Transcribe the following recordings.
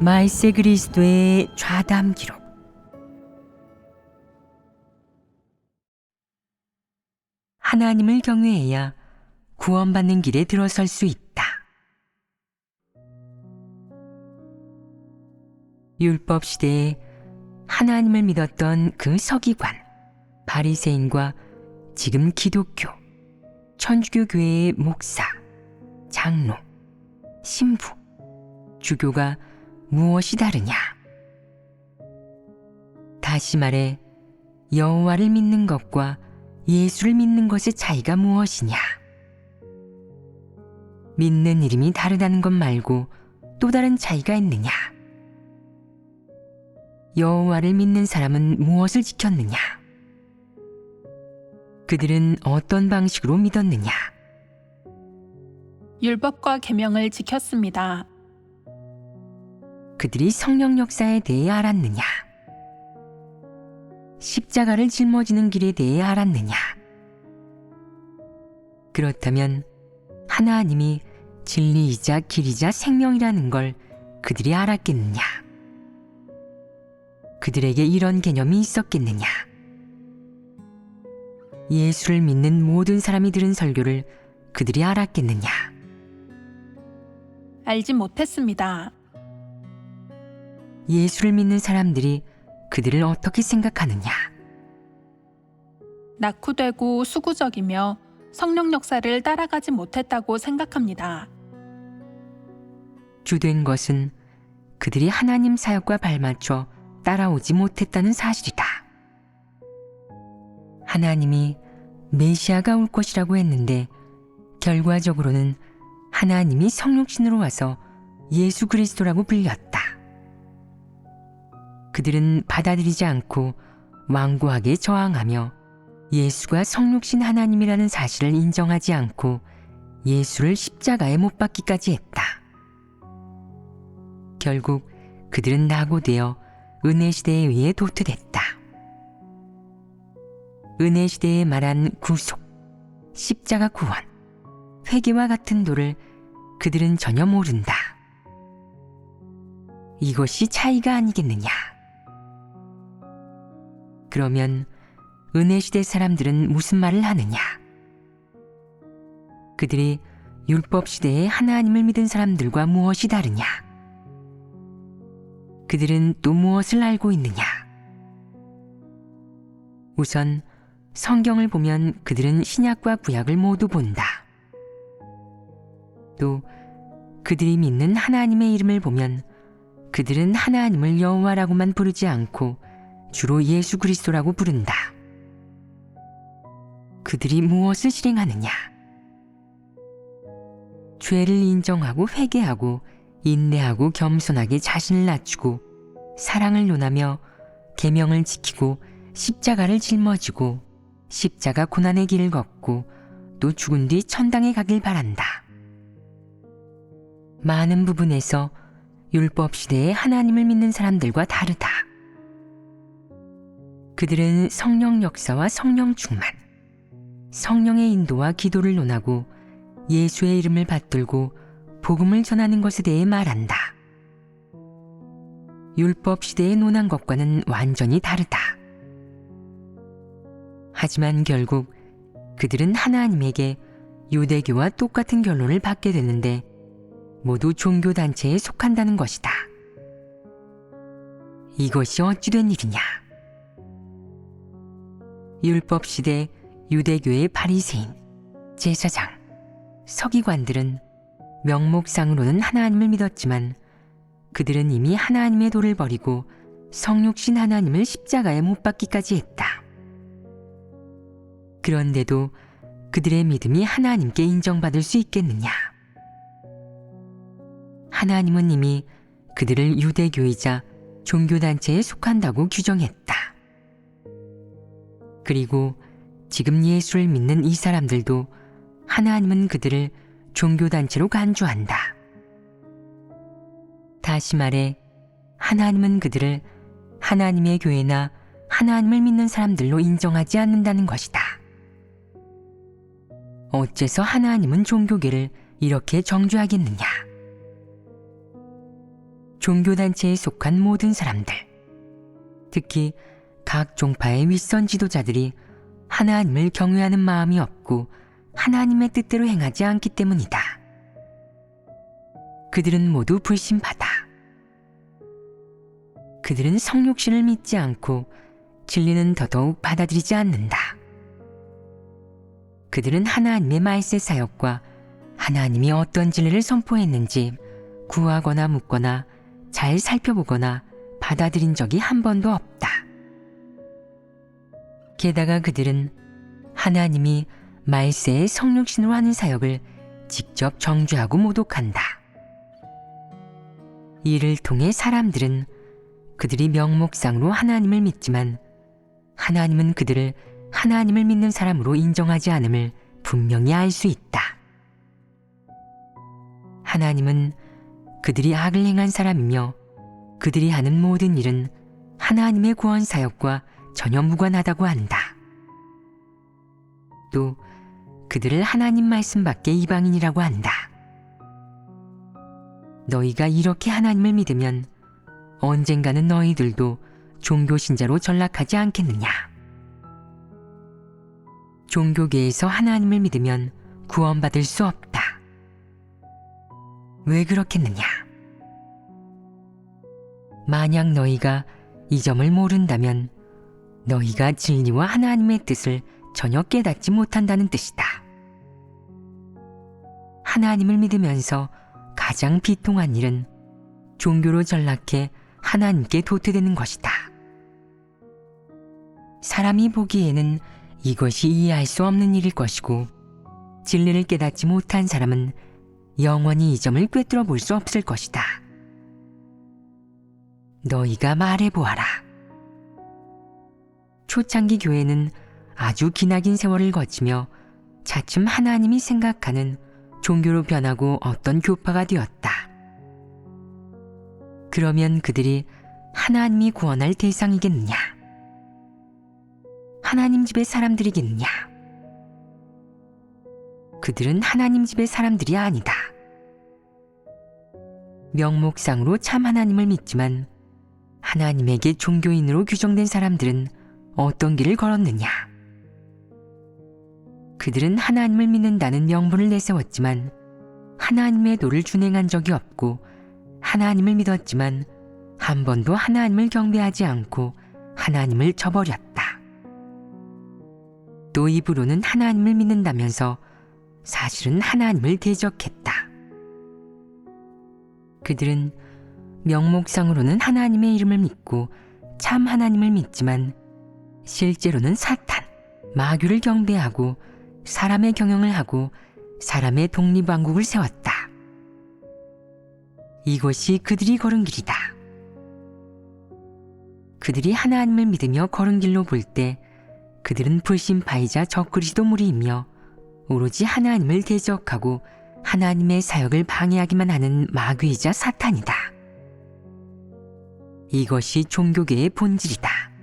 마이세 그리스도의 좌담 기록 하나님을 경외해야 구원받는 길에 들어설 수 있다. 율법 시대에 하나님을 믿었던 그 서기관, 바리새인과 지금 기독교, 천주교 교회의 목사, 장로, 신부, 주교가 무엇이 다르냐? 다시 말해 여호와를 믿는 것과 예수를 믿는 것의 차이가 무엇이냐? 믿는 이름이 다르다는 것 말고 또 다른 차이가 있느냐? 여호와를 믿는 사람은 무엇을 지켰느냐? 그들은 어떤 방식으로 믿었느냐? 율법과 계명을 지켰습니다. 그들이 성령 역사에 대해 알았느냐? 십자가를 짊어지는 길에 대해 알았느냐? 그렇다면 하나님이 진리이자 길이자 생명이라는 걸 그들이 알았겠느냐? 그들에게 이런 개념이 있었겠느냐? 예수를 믿는 모든 사람이 들은 설교를 그들이 알았겠느냐? 알지 못했습니다. 예수를 믿는 사람들이 그들을 어떻게 생각하느냐? 낙후되고 수구적이며 성령 역사를 따라가지 못했다고 생각합니다. 주된 것은 그들이 하나님 사역과 발맞춰 따라오지 못했다는 사실이다. 하나님이 메시아가 올 것이라고 했는데 결과적으로는 하나님이 성육신으로 와서 예수 그리스도라고 불렸다. 그들은 받아들이지 않고 완고하게 저항하며 예수가 성육신 하나님이라는 사실을 인정하지 않고 예수를 십자가에 못 박기까지 했다. 결국 그들은 낙오되어 은혜 시대에 의해 도태됐다. 은혜 시대에 말한 구속, 십자가 구원, 회개와 같은 도를 그들은 전혀 모른다. 이것이 차이가 아니겠느냐? 그러면 은혜 시대 사람들은 무슨 말을 하느냐? 그들이 율법 시대에 하나님을 믿은 사람들과 무엇이 다르냐? 그들은 또 무엇을 알고 있느냐? 우선 성경을 보면 그들은 신약과 구약을 모두 본다. 또 그들이 믿는 하나님의 이름을 보면 그들은 하나님을 여호와라고만 부르지 않고 주로 예수 그리스도라고 부른다. 그들이 무엇을 실행하느냐? 죄를 인정하고 회개하고 인내하고 겸손하게 자신을 낮추고 사랑을 논하며 계명을 지키고 십자가를 짊어지고 십자가 고난의 길을 걷고 또 죽은 뒤 천당에 가길 바란다. 많은 부분에서 율법 시대의 하나님을 믿는 사람들과 다르다. 그들은 성령 역사와 성령 충만, 성령의 인도와 기도를 논하고 예수의 이름을 받들고 복음을 전하는 것에 대해 말한다. 율법 시대에 논한 것과는 완전히 다르다. 하지만 결국 그들은 하나님에게 유대교와 똑같은 결론을 받게 되는데 모두 종교단체에 속한다는 것이다. 이것이 어찌된 일이냐? 율법 시대 유대교의 바리새인, 제사장, 서기관들은 명목상으로는 하나님을 믿었지만 그들은 이미 하나님의 도를 버리고 성육신 하나님을 십자가에 못 박기까지 했다. 그런데도 그들의 믿음이 하나님께 인정받을 수 있겠느냐? 하나님은 이미 그들을 유대교이자 종교단체에 속한다고 규정했다. 그리고 지금 예수를 믿는 이 사람들도 하나님은 그들을 종교단체로 간주한다. 다시 말해, 하나님은 그들을 하나님의 교회나 하나님을 믿는 사람들로 인정하지 않는다는 것이다. 어째서 하나님은 종교계를 이렇게 정죄하겠느냐? 종교단체에 속한 모든 사람들, 특히 각 종파의 윗선 지도자들이 하나님을 경외하는 마음이 없고 하나님의 뜻대로 행하지 않기 때문이다. 그들은 모두 불신받아. 그들은 성육신을 믿지 않고 진리는 더더욱 받아들이지 않는다. 그들은 하나님의 말세 사역과 하나님이 어떤 진리를 선포했는지 구하거나 묻거나 잘 살펴보거나 받아들인 적이 한 번도 없다. 게다가 그들은 하나님이 말세의 성육신으로 하는 사역을 직접 정죄하고 모독한다. 이를 통해 사람들은 그들이 명목상으로 하나님을 믿지만 하나님은 그들을 하나님을 믿는 사람으로 인정하지 않음을 분명히 알 수 있다. 하나님은 그들이 악을 행한 사람이며 그들이 하는 모든 일은 하나님의 구원 사역과 전혀 무관하다고 한다. 또 그들을 하나님 말씀 밖의 이방인이라고 한다. 너희가 이렇게 하나님을 믿으면 언젠가는 너희들도 종교 신자로 전락하지 않겠느냐? 종교계에서 하나님을 믿으면 구원받을 수 없다. 왜 그렇겠느냐? 만약 너희가 이 점을 모른다면 너희가 진리와 하나님의 뜻을 전혀 깨닫지 못한다는 뜻이다. 하나님을 믿으면서 가장 비통한 일은 종교로 전락해 하나님께 도태되는 것이다. 사람이 보기에는 이것이 이해할 수 없는 일일 것이고 진리를 깨닫지 못한 사람은 영원히 이 점을 꿰뚫어 볼 수 없을 것이다. 너희가 말해 보아라. 초창기 교회는 아주 기나긴 세월을 거치며 차츰 하나님이 생각하는 종교로 변하고 어떤 교파가 되었다. 그러면 그들이 하나님이 구원할 대상이겠느냐? 하나님 집의 사람들이겠느냐? 그들은 하나님 집의 사람들이 아니다. 명목상으로 참 하나님을 믿지만 하나님에게 종교인으로 규정된 사람들은 어떤 길을 걸었느냐? 그들은 하나님을 믿는다는 명분을 내세웠지만 하나님의 도를 준행한 적이 없고 하나님을 믿었지만 한 번도 하나님을 경배하지 않고 하나님을 저버렸다. 또 입으로는 하나님을 믿는다면서 사실은 하나님을 대적했다. 그들은 명목상으로는 하나님의 이름을 믿고 참 하나님을 믿지만 실제로는 사탄, 마귀를 경배하고 사람의 경영을 하고 사람의 독립왕국을 세웠다. 이것이 그들이 걸은 길이다. 그들이 하나님을 믿으며 걸은 길로 볼 때 그들은 불신파이자 적그리스도 무리이며 오로지 하나님을 대적하고 하나님의 사역을 방해하기만 하는 마귀이자 사탄이다. 이것이 종교계의 본질이다.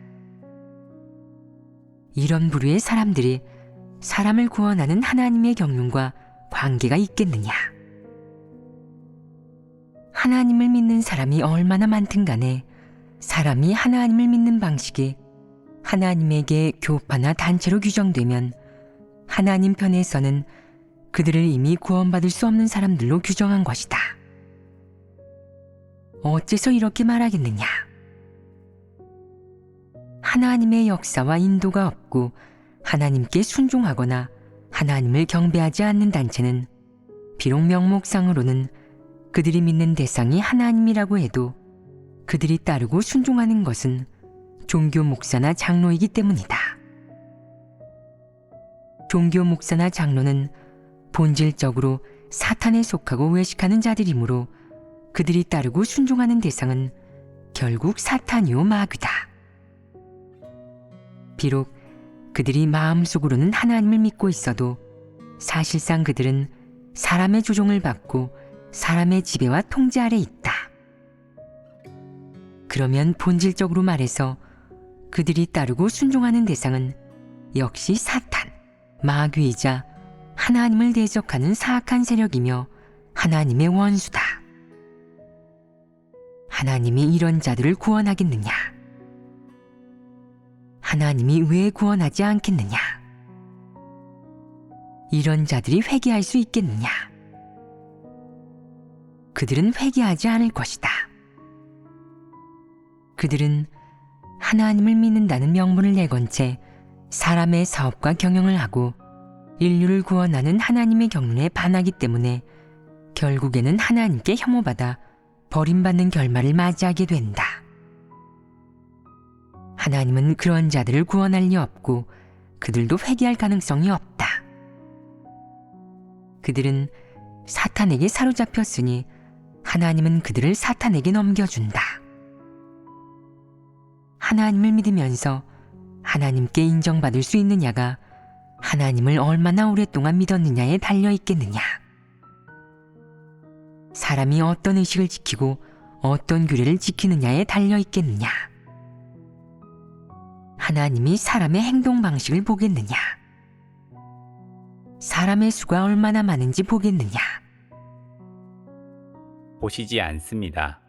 이런 부류의 사람들이 사람을 구원하는 하나님의 경륜과 관계가 있겠느냐? 하나님을 믿는 사람이 얼마나 많든 간에 사람이 하나님을 믿는 방식이 하나님에게 교파나 단체로 규정되면 하나님 편에서는 그들을 이미 구원받을 수 없는 사람들로 규정한 것이다. 어째서 이렇게 말하겠느냐? 하나님의 역사와 인도가 없고 하나님께 순종하거나 하나님을 경배하지 않는 단체는 비록 명목상으로는 그들이 믿는 대상이 하나님이라고 해도 그들이 따르고 순종하는 것은 종교 목사나 장로이기 때문이다. 종교 목사나 장로는 본질적으로 사탄에 속하고 외식하는 자들이므로 그들이 따르고 순종하는 대상은 결국 사탄이요 마귀다. 비록 그들이 마음속으로는 하나님을 믿고 있어도 사실상 그들은 사람의 조종을 받고 사람의 지배와 통제 아래 있다. 그러면 본질적으로 말해서 그들이 따르고 순종하는 대상은 역시 사탄, 마귀이자 하나님을 대적하는 사악한 세력이며 하나님의 원수다. 하나님이 이런 자들을 구원하겠느냐? 하나님이 왜 구원하지 않겠느냐? 이런 자들이 회개할 수 있겠느냐? 그들은 회개하지 않을 것이다. 그들은 하나님을 믿는다는 명분을 내건 채 사람의 사업과 경영을 하고 인류를 구원하는 하나님의 경륜에 반하기 때문에 결국에는 하나님께 혐오받아 버림받는 결말을 맞이하게 된다. 하나님은 그런 자들을 구원할 리 없고 그들도 회개할 가능성이 없다. 그들은 사탄에게 사로잡혔으니 하나님은 그들을 사탄에게 넘겨준다. 하나님을 믿으면서 하나님께 인정받을 수 있느냐가 하나님을 얼마나 오랫동안 믿었느냐에 달려 있겠느냐. 사람이 어떤 의식을 지키고 어떤 규례를 지키느냐에 달려 있겠느냐. 하나님이 사람의 행동 방식을 보겠느냐. 사람의 수가 얼마나 많은지 보겠느냐. 보시지 않습니다.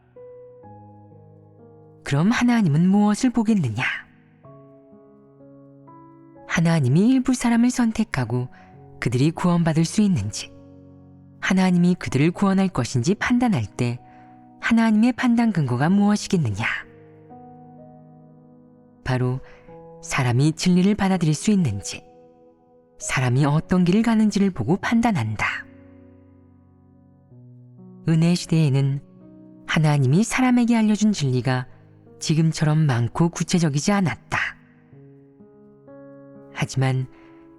그럼 하나님은 무엇을 보겠느냐? 하나님이 일부 사람을 선택하고 그들이 구원받을 수 있는지, 하나님이 그들을 구원할 것인지 판단할 때 하나님의 판단 근거가 무엇이겠느냐? 바로 사람이 진리를 받아들일 수 있는지, 사람이 어떤 길을 가는지를 보고 판단한다. 은혜 시대에는 하나님이 사람에게 알려준 진리가 지금처럼 많고 구체적이지 않았다. 하지만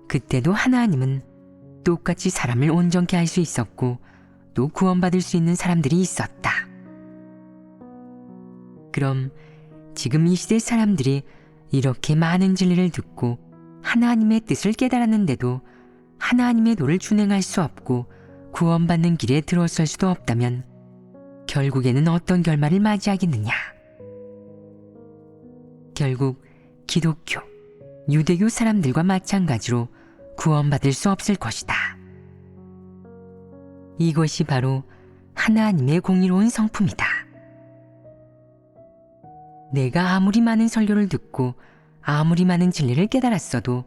그때도 하나님은 똑같이 사람을 온전케 할 수 있었고 또 구원받을 수 있는 사람들이 있었다. 그럼 지금 이 시대 사람들이 이렇게 많은 진리를 듣고 하나님의 뜻을 깨달았는데도 하나님의 도를 준행할 수 없고 구원받는 길에 들어설 수도 없다면 결국에는 어떤 결말을 맞이하겠느냐? 결국 기독교, 유대교 사람들과 마찬가지로 구원받을 수 없을 것이다. 이것이 바로 하나님의 공의로운 성품이다. 내가 아무리 많은 설교를 듣고 아무리 많은 진리를 깨달았어도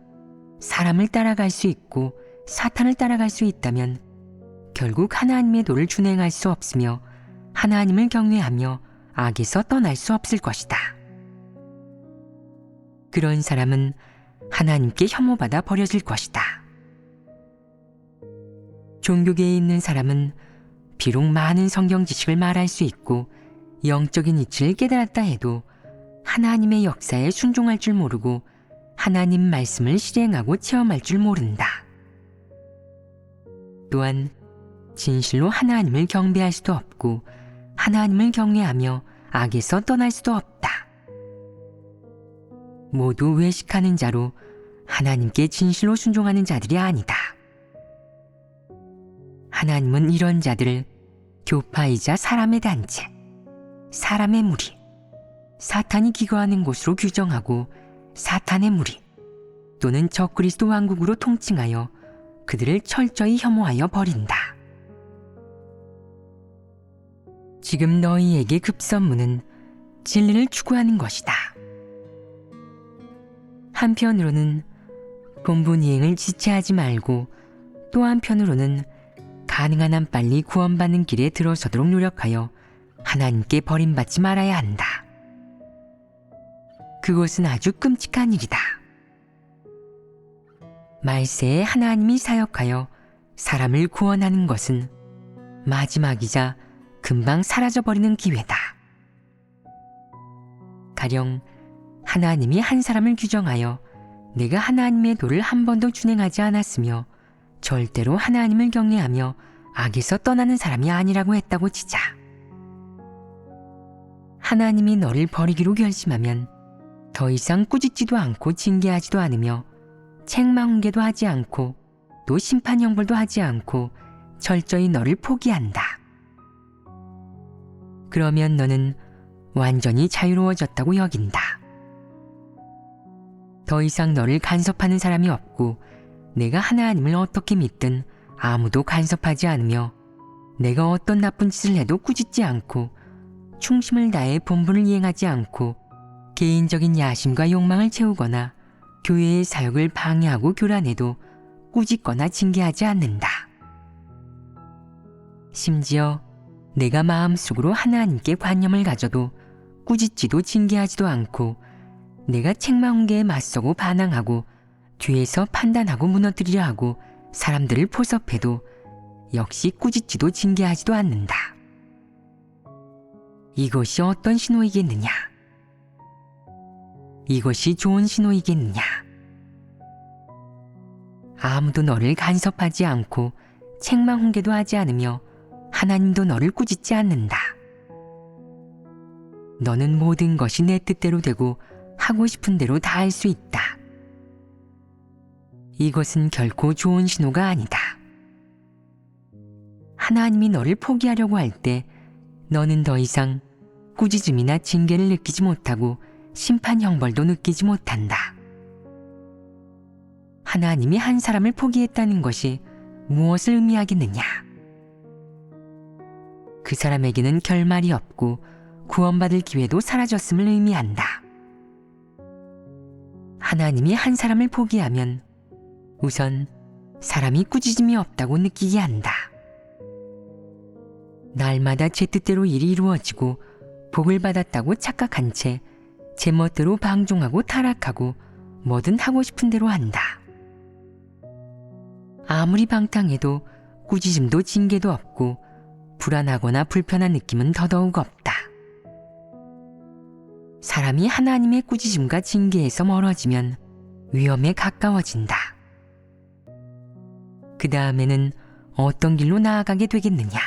사람을 따라갈 수 있고 사탄을 따라갈 수 있다면 결국 하나님의 도를 준행할 수 없으며 하나님을 경외하며 악에서 떠날 수 없을 것이다. 그런 사람은 하나님께 혐오받아 버려질 것이다. 종교계에 있는 사람은 비록 많은 성경 지식을 말할 수 있고 영적인 이치를 깨달았다 해도 하나님의 역사에 순종할 줄 모르고 하나님 말씀을 실행하고 체험할 줄 모른다. 또한 진실로 하나님을 경배할 수도 없고 하나님을 경외하며 악에서 떠날 수도 없다. 모두 외식하는 자로 하나님께 진실로 순종하는 자들이 아니다. 하나님은 이런 자들을 교파이자 사람의 단체, 사람의 무리, 사탄이 기거하는 곳으로 규정하고 사탄의 무리 또는 적그리스도 왕국으로 통칭하여 그들을 철저히 혐오하여 버린다. 지금 너희에게 급선무는 진리를 추구하는 것이다. 한편으로는 본분 이행을 지체하지 말고 또 한편으로는 가능한 한 빨리 구원받는 길에 들어서도록 노력하여 하나님께 버림받지 말아야 한다. 그것은 아주 끔찍한 일이다. 말세에 하나님이 사역하여 사람을 구원하는 것은 마지막이자 금방 사라져버리는 기회다. 가령 하나님이 한 사람을 규정하여 내가 하나님의 도를 한 번도 준행하지 않았으며 절대로 하나님을 경외하며 악에서 떠나는 사람이 아니라고 했다고 치자. 하나님이 너를 버리기로 결심하면 더 이상 꾸짖지도 않고 징계하지도 않으며 책망훈계도 하지 않고 또 심판 형벌도 하지 않고 철저히 너를 포기한다. 그러면 너는 완전히 자유로워졌다고 여긴다. 더 이상 너를 간섭하는 사람이 없고 내가 하나님을 어떻게 믿든 아무도 간섭하지 않으며 내가 어떤 나쁜 짓을 해도 꾸짖지 않고 충심을 다해 본분을 이행하지 않고 개인적인 야심과 욕망을 채우거나 교회의 사역을 방해하고 교란해도 꾸짖거나 징계하지 않는다. 심지어 내가 마음속으로 하나님께 관념을 가져도 꾸짖지도 징계하지도 않고 내가 책망훈계에 맞서고 반항하고 뒤에서 판단하고 무너뜨리려 하고 사람들을 포섭해도 역시 꾸짖지도 징계하지도 않는다. 이것이 어떤 신호이겠느냐? 이것이 좋은 신호이겠느냐? 아무도 너를 간섭하지 않고 책망 훈계도 하지 않으며 하나님도 너를 꾸짖지 않는다. 너는 모든 것이 내 뜻대로 되고 하고 싶은 대로 다 할 수 있다. 이것은 결코 좋은 신호가 아니다. 하나님이 너를 포기하려고 할 때 너는 더 이상 꾸짖음이나 징계를 느끼지 못하고 심판 형벌도 느끼지 못한다. 하나님이 한 사람을 포기했다는 것이 무엇을 의미하겠느냐? 그 사람에게는 결말이 없고 구원받을 기회도 사라졌음을 의미한다. 하나님이 한 사람을 포기하면 우선 사람이 꾸짖음이 없다고 느끼게 한다. 날마다 제 뜻대로 일이 이루어지고 복을 받았다고 착각한 채 제멋대로 방종하고 타락하고 뭐든 하고 싶은 대로 한다. 아무리 방탕해도 꾸짖음도 징계도 없고 불안하거나 불편한 느낌은 더더욱 없다. 사람이 하나님의 꾸짖음과 징계에서 멀어지면 위험에 가까워진다. 그 다음에는 어떤 길로 나아가게 되겠느냐?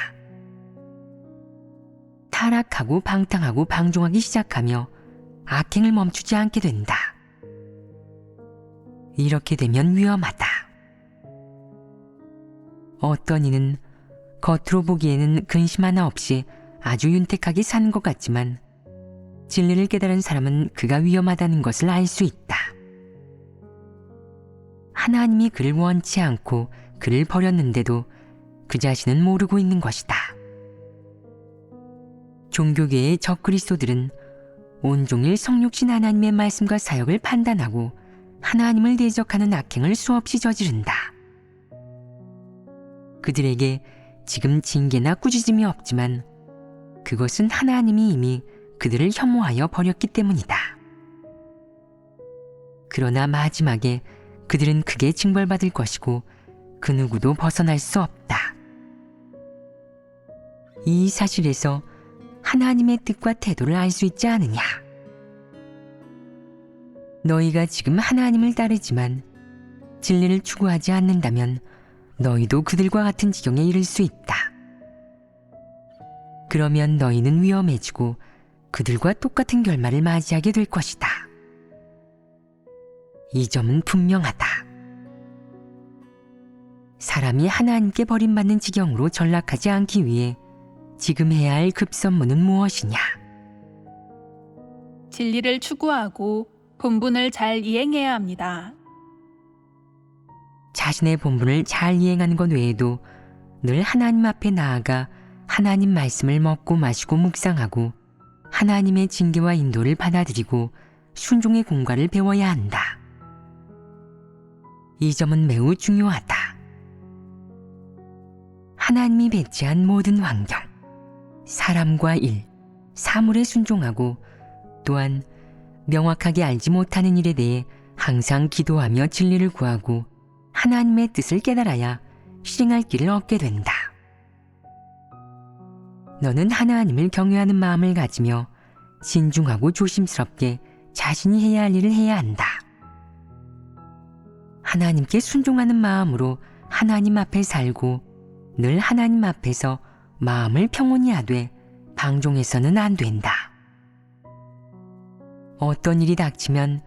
타락하고 방탕하고 방종하기 시작하며 악행을 멈추지 않게 된다. 이렇게 되면 위험하다. 어떤 이는 겉으로 보기에는 근심 하나 없이 아주 윤택하게 사는 것 같지만 진리를 깨달은 사람은 그가 위험하다는 것을 알 수 있다. 하나님이 그를 원치 않고 그를 버렸는데도 그 자신은 모르고 있는 것이다. 종교계의 적그리스도들은 온종일 성육신 하나님의 말씀과 사역을 판단하고 하나님을 대적하는 악행을 수없이 저지른다. 그들에게 지금 징계나 꾸짖음이 없지만 그것은 하나님이 이미 그들을 혐오하여 버렸기 때문이다. 그러나 마지막에 그들은 크게 징벌받을 것이고 그 누구도 벗어날 수 없다. 이 사실에서 하나님의 뜻과 태도를 알 수 있지 않느냐? 너희가 지금 하나님을 따르지만 진리를 추구하지 않는다면 너희도 그들과 같은 지경에 이를 수 있다. 그러면 너희는 위험해지고 그들과 똑같은 결말을 맞이하게 될 것이다. 이 점은 분명하다. 사람이 하나님께 버림받는 지경으로 전락하지 않기 위해 지금 해야 할 급선무는 무엇이냐? 진리를 추구하고 본분을 잘 이행해야 합니다. 자신의 본분을 잘 이행하는 것 외에도 늘 하나님 앞에 나아가 하나님 말씀을 먹고 마시고 묵상하고 하나님의 징계와 인도를 받아들이고 순종의 공과를 배워야 한다. 이 점은 매우 중요하다. 하나님이 배치한 모든 환경, 사람과 일, 사물에 순종하고 또한 명확하게 알지 못하는 일에 대해 항상 기도하며 진리를 구하고 하나님의 뜻을 깨달아야 실행할 길을 얻게 된다. 너는 하나님을 경외하는 마음을 가지며 신중하고 조심스럽게 자신이 해야 할 일을 해야 한다. 하나님께 순종하는 마음으로 하나님 앞에 살고 늘 하나님 앞에서 마음을 평온히 하되 방종해서는 안 된다. 어떤 일이 닥치면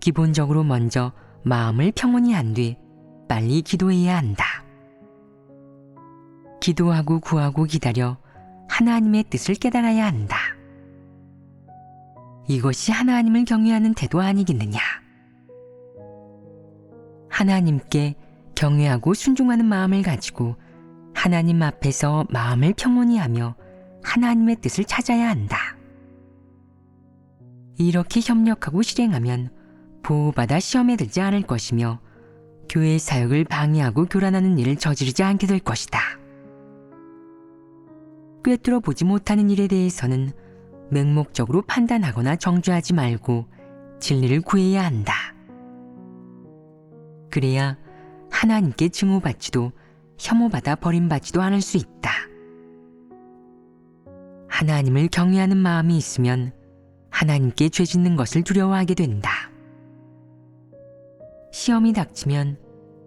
기본적으로 먼저 마음을 평온히 한 뒤 빨리 기도해야 한다. 기도하고 구하고 기다려 하나님의 뜻을 깨달아야 한다. 이것이 하나님을 경외하는 태도 아니겠느냐? 하나님께 경외하고 순종하는 마음을 가지고 하나님 앞에서 마음을 평온히 하며 하나님의 뜻을 찾아야 한다. 이렇게 협력하고 실행하면 보호받아 시험에 들지 않을 것이며 교회 사역을 방해하고 교란하는 일을 저지르지 않게 될 것이다. 꿰뚫어 보지 못하는 일에 대해서는 맹목적으로 판단하거나 정죄하지 말고 진리를 구해야 한다. 그래야 하나님께 증오받지도 혐오받아 버림받지도 않을 수 있다. 하나님을 경외하는 마음이 있으면 하나님께 죄 짓는 것을 두려워하게 된다. 시험이 닥치면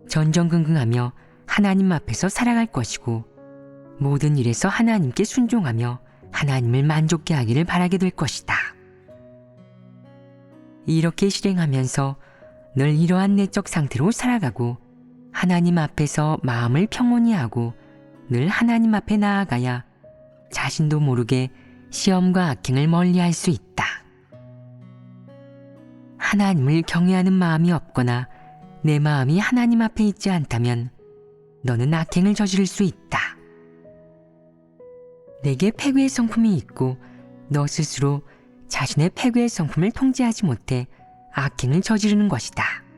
전전긍긍하며 하나님 앞에서 살아갈 것이고 모든 일에서 하나님께 순종하며 하나님을 만족케 하기를 바라게 될 것이다. 이렇게 실행하면서 늘 이러한 내적 상태로 살아가고 하나님 앞에서 마음을 평온히 하고 늘 하나님 앞에 나아가야 자신도 모르게 시험과 악행을 멀리 할 수 있다. 하나님을 경외하는 마음이 없거나 내 마음이 하나님 앞에 있지 않다면 너는 악행을 저지를 수 있다. 내게 패괴의 성품이 있고 너 스스로 자신의 패괴의 성품을 통제하지 못해 악행을 저지르는 것이다.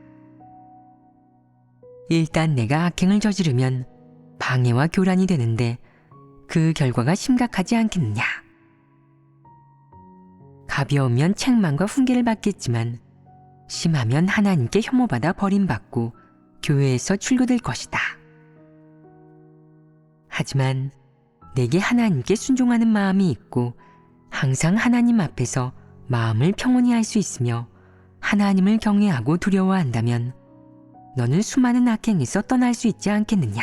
일단 내가 악행을 저지르면 방해와 교란이 되는데 그 결과가 심각하지 않겠느냐. 가벼우면 책망과 훈계를 받겠지만 심하면 하나님께 혐오받아 버림받고 교회에서 출교될 것이다. 하지만 내게 하나님께 순종하는 마음이 있고 항상 하나님 앞에서 마음을 평온히 할 수 있으며 하나님을 경외하고 두려워한다면 너는 수많은 악행에서 떠날 수 있지 않겠느냐.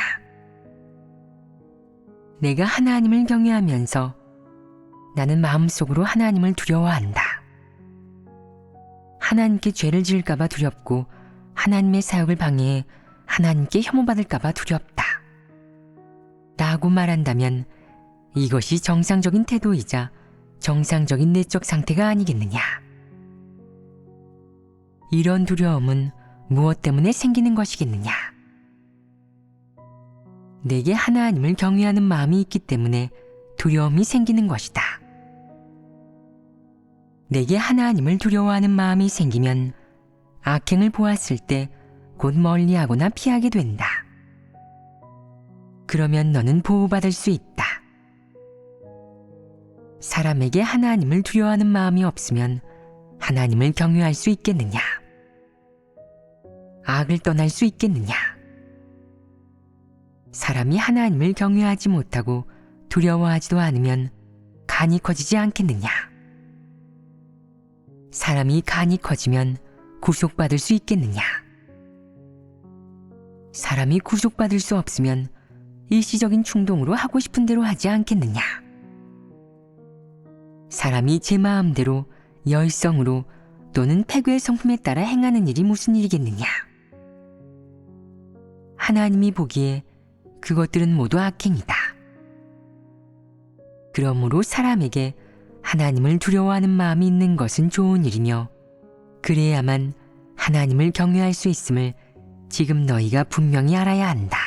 내가 하나님을 경외하면서 나는 마음속으로 하나님을 두려워한다. 하나님께 죄를 지을까봐 두렵고 하나님의 사역을 방해해 하나님께 혐오받을까봐 두렵다. 라고 말한다면 이것이 정상적인 태도이자 정상적인 내적 상태가 아니겠느냐. 이런 두려움은 무엇 때문에 생기는 것이겠느냐. 내게 하나님을 경외하는 마음이 있기 때문에 두려움이 생기는 것이다. 내게 하나님을 두려워하는 마음이 생기면 악행을 보았을 때 곧 멀리하거나 피하게 된다. 그러면 너는 보호받을 수 있다. 사람에게 하나님을 두려워하는 마음이 없으면 하나님을 경외할 수 있겠느냐? 악을 떠날 수 있겠느냐? 사람이 하나님을 경외하지 못하고 두려워하지도 않으면 간이 커지지 않겠느냐? 사람이 간이 커지면 구속받을 수 있겠느냐? 사람이 구속받을 수 없으면 일시적인 충동으로 하고 싶은 대로 하지 않겠느냐? 사람이 제 마음대로 열성으로 또는 패괴의 성품에 따라 행하는 일이 무슨 일이겠느냐? 하나님이 보기에 그것들은 모두 악행이다. 그러므로 사람에게 하나님을 두려워하는 마음이 있는 것은 좋은 일이며 그래야만 하나님을 경외할 수 있음을 지금 너희가 분명히 알아야 한다.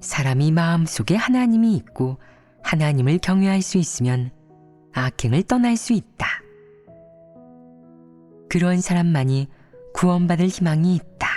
사람이 마음속에 하나님이 있고 하나님을 경외할 수 있으면 악행을 떠날 수 있다. 그런 사람만이 구원받을 희망이 있다.